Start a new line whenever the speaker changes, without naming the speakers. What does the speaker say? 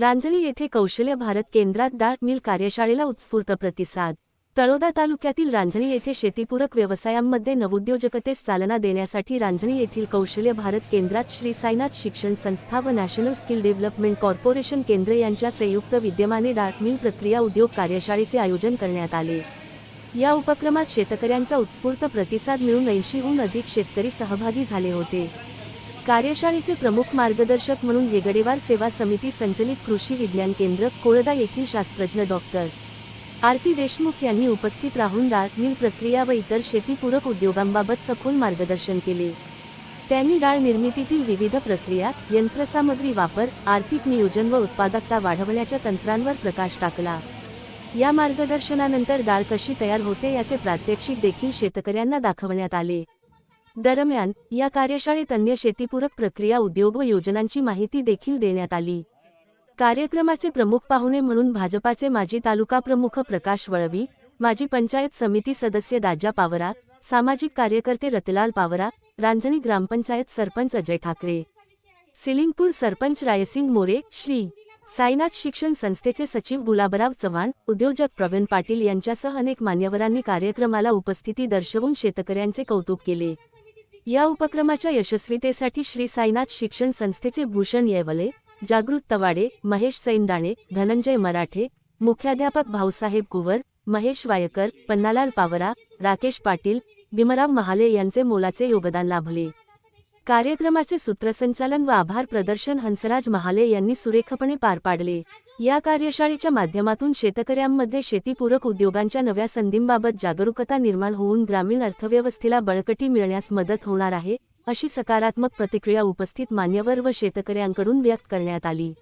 रांजली येथे कौशल्य भारत केंद्रात डाळ मिल कार्यशाळेला उत्स्फूर्त प्रतिसाद. तळोदा तालुक्यातील रांजणी येथे शेतीपूरक व्यवसायांमध्ये नवोद्योजकतेस चालना देण्यासाठी रांजणी येथील कौशल्य भारत केंद्रात श्री साईनाथ शिक्षण संस्था व नॅशनल स्किल डेव्हलपमेंट कॉर्पोरेशन केंद्र यांच्या संयुक्त विद्यमाने डाळ मिल प्रक्रिया उद्योग कार्यशाळेचे आयोजन करण्यात आले. या उपक्रमात शेतकऱ्यांचा उत्स्फूर्त प्रतिसाद मिळून ऐंशीहून अधिक शेतकरी सहभागी झाले होते. कार्यशाळेचे प्रमुख मार्गदर्शक म्हणून येगडेवार सेवा समिती संचलित कृषी विज्ञान केंद्र कोळदा येथील शास्त्रज्ञ डॉक्टर आरती देशमुख यांनी उपस्थित राहून डाळ मिल प्रक्रिया व इतर शेतीपूरक उद्योगांबाबत सखोल मार्गदर्शन केले. त्यांनी डाळ निर्मितीतील विविध प्रक्रिया यंत्रसामग्री वापर आर्थिक नियोजन व उत्पादकता वाढवण्याच्या तंत्रांवर प्रकाश टाकला. या मार्गदर्शनानंतर डाळ कशी तयार होते याचे प्रात्यक्षिक देखील शेतकऱ्यांना दाखवण्यात आले. दरम्यान या कार्यशाळेत अन्य शेतीपूरक प्रक्रिया उद्योग व योजनांची माहिती देखील देण्यात आली. कार्यक्रमाचे प्रमुख पाहुणे म्हणून भाजपाचे माजी तालुका प्रमुख प्रकाश वळवी माजी पंचायत समिती सदस्य दाजा पावरा सामाजिक कार्यकर्ते रतलाल पावरा रांजणी ग्रामपंचायत सरपंच अजय ठाकरे. सिलिंगपूर सरपंच रायसिंग मोरे श्री. साईनाथ शिक्षण संस्थेचे सचिव गुलाबराव चव्हाण उद्योजक प्रवीण पाटील यांच्यासह अनेक मान्यवरांनी कार्यक्रमाला उपस्थिती दर्शवून शेतकऱ्यांचे कौतुक केले. या उपक्रमाच्या यशस्वीतेसाठी श्री साईनाथ शिक्षण संस्थेचे भूषण येवले जागृत तवाडे महेश सैंदाणे धनंजय मराठे मुख्याध्यापक भाऊसाहेब कुवर महेश वायकर पन्नालाल पावरा राकेश पाटील भीमराव महाले यांचे मोलाचे योगदान लाभले. कार्यक्रमाचे सूत्रसंचालन व आभार प्रदर्शन हंसराज महाले यांनी सुरेखपणे पार पाडले. या कार्यशाळेच्या माध्यमातून शेतकऱ्यांमध्ये शेतीपूरक उद्योगांच्या नव्या संधींबाबत जागरूकता निर्माण होऊन ग्रामीण अर्थव्यवस्थेला बळकटी मिळण्यास मदत होणार आहे अशी सकारात्मक प्रतिक्रिया उपस्थित मान्यवर व शेतकऱ्यांकडून व्यक्त करण्यात आली.